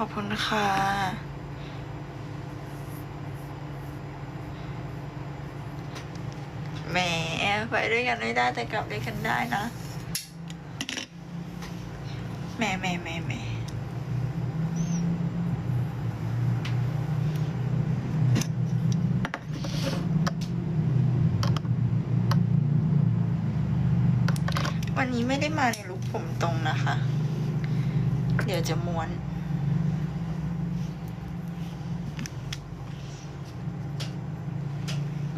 ขอบคุณค่ะ แหมไปด้วยกันไม่ได้แต่กลับด้วยกันได้นะ แหมแหมแหมแหมวันนี้ไม่ได้มาในลุคผมตรงนะคะ เดี๋ยวจะม้วน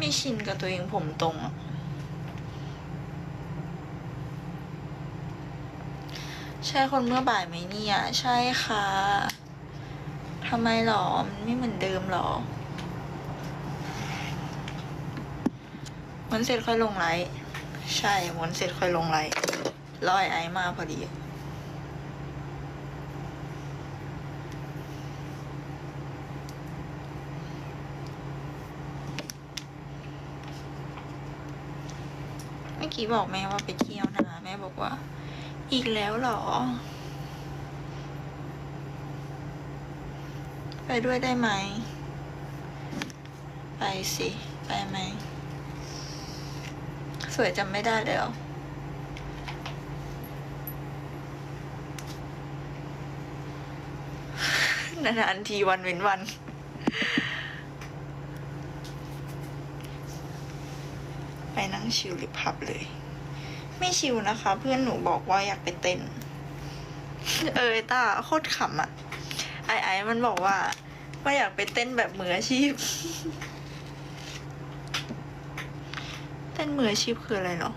ไม่ ชินกับตัวเองผมตรงอะใช่คนเมื่อบ่ายไหมเนี่ย ใช่ค่ะทำไมหรอ มันไม่เหมือนเดิมหรอม้วนเสร็จค่อยลงไลฟ์ใช่ม้วนเสร็จค่อยลงไลฟ์รอไอไอมาพอดี อกี้บอกแม่ว่าไปเที่ยวนะแม่บอกว่า อีกแล้วหรอ ไปด้วยได้ไหม ไปสิ ไปไหม สวยจำไม่ได้แล้วนานๆทีวันเว้นวัน ไป นั่งชิลหรือพับเลย ไม่ชิลนะคะ เพื่อนหนูบอกว่าอยากไปเต้น เออตาโคตรขำอะไอไอมันบอกว่าว่าอยากไปเต้นแบบมืออาชีพ เต้นมืออาชีพคืออะไรเหรอ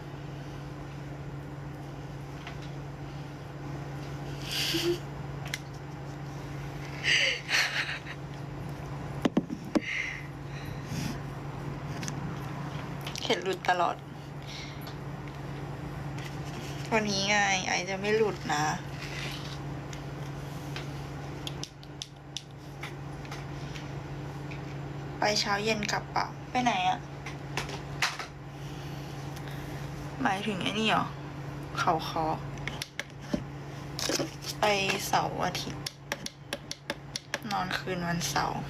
เห็นหลุดตลอด วันนี้ไงไอจะไม่หลุดนะไปเช้าเย็นกลับปะไปไหนอะหมายถึงไอ้นี่เหรอ เขาคอไปเสาร์อาทิตย์ นอนคืนวันเสาร์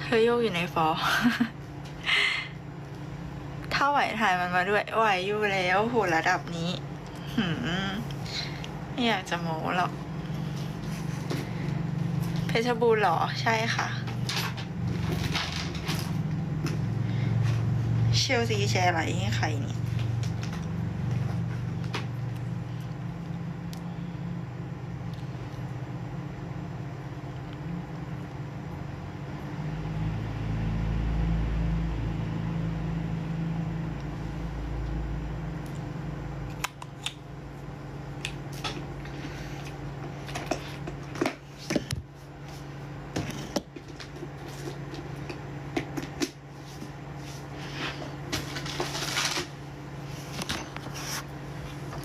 เธอโยกอยู่ในฟอถ้าไหวถ่ายมันมาด้วยไหวอยู่แล้วโหระดับนี้หืมไม่อยากจะโม้หรอก เพชรบูรณ์หรอ ใช่ค่ะ เชลซีแชร์อะไรให้ใครเนี่ย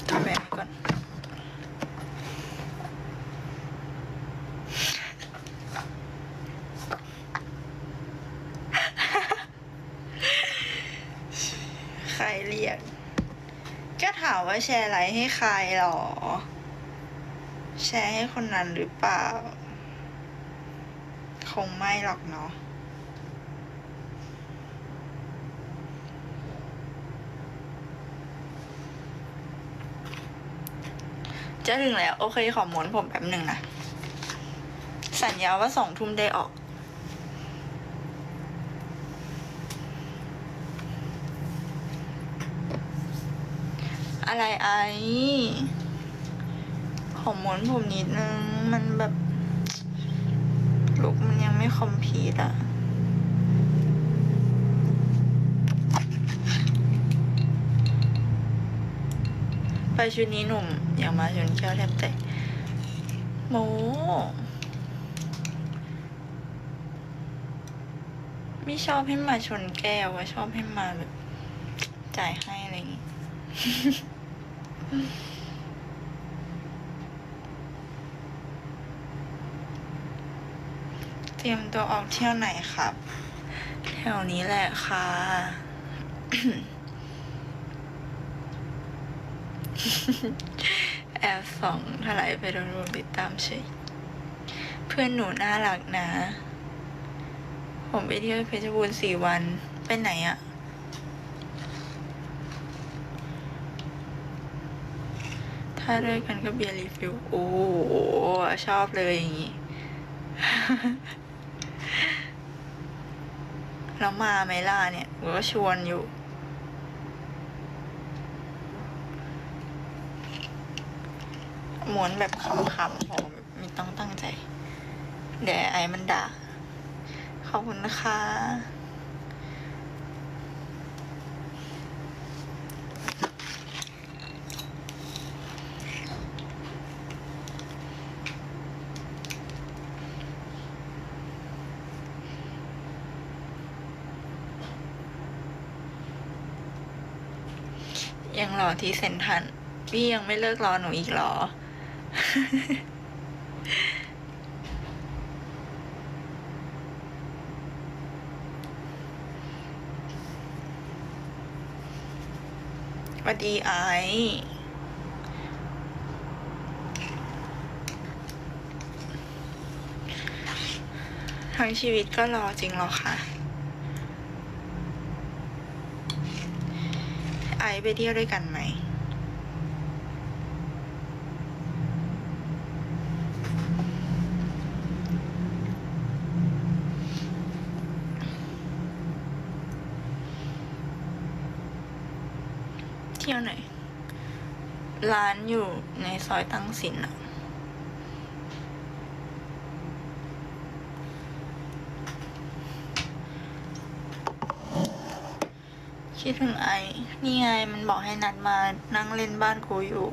ทำแบบนี้ก่อน ใครเรียก ก็ถามว่าแชร์อะไรให้ใครหรอ แชร์ให้คนนั้นหรือเปล่า คงไม่หรอกเนาะจะถึงแล้ว โอเคขอม้วนผมแป๊บหนึ่งนะ สัญญาว่าสองทุ่มได้ออก อะไรไอขอม้วนผมนิดนึง มันแบบลุกมันยังไม่คอมพลีทอะไปชุดนี้หนุ่ม อยากมาชนแก้วแทบแตกโมไม่ชอบให้มาชนแก้วอะชอบให้มาแบบจ่ายให้อะไรอย่างงี้ เตรียมตัวออกเที่ยวไหนครับ แถวนี้แหละค่ะแอบส่องถลายไปโดนรวมติดตามเฉยเพื่อนหนูน่ารักนะ ผมไปเที่ยวเพชรบูรณ์สี่วัน ไปไหนอะ ถ้าเลิกกันก็เบียร์รีฟิลโอ้โหชอบเลยอย่างงี้ แล้วมาไหมล่ะเนี่ยหนูก็ชวนอยู่หมวนแบบขำๆโหแบบไม่ต้องตั้งใจ เดี๋ยวไอ้มันด่า ขอบคุณนะคะ ยังรอที่เซ็นทันพี่ยังไม่เลิกรอหนูอีกหรอ วัสดีไอทั้งชีวิตก็รอจริงหรอคะ ไอซ์ไปเที่ยวด้วยกันไหมเที่ยวไหน ร้านอยู่ในซอยตั้งสินอะ คิดถึงไอ้ นี่ไงมันบอกให้นัดมานั่งเล่นบ้านกูอยู่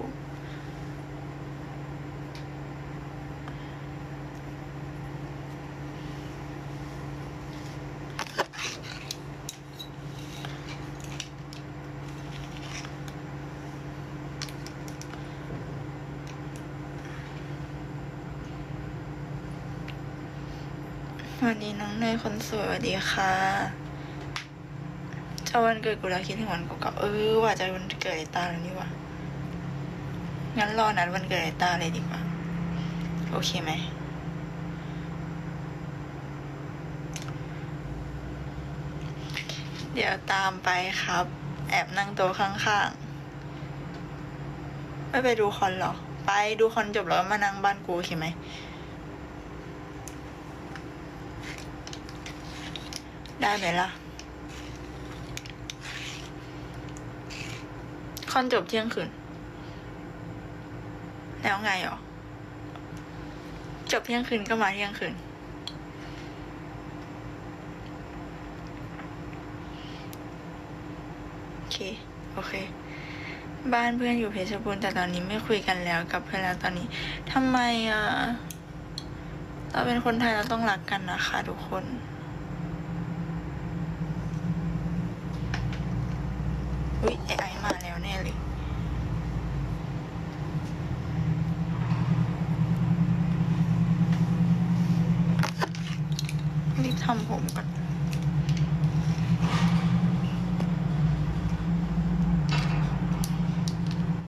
สวัสดีน้องเนยคนสวยสวัสดีค่ะ จะวันเกิดกูแล้วคิดถึงวันเก่าๆเออว่าจะวันเกิดไอตาแล้วนี่ว่างั้นรอนัดวันเกิดไอตาเลยดีกว่า โอเคไหมเดี๋ยวตามไปครับ แอบนั่งโต๊ะข้างๆ ไม่ไปดูคอนหรอ ไปดูคอนจบแล้วมานั่งบ้านกูโอเคไหมได้ไหมล่ะ คอนจบเที่ยงคืน แล้วไงหรอ จบเที่ยงคืนก็มาเที่ยงคืน โอเค โอเค บ้านเพื่อนอยู่เพชรบูรณ์แต่ตอนนี้ไม่คุยกันแล้วกับเพื่อนแล้วตอนนี้ทำไมอะ เราเป็นคนไทยเราต้องรักกันนะคะทุกคน Ладно, так.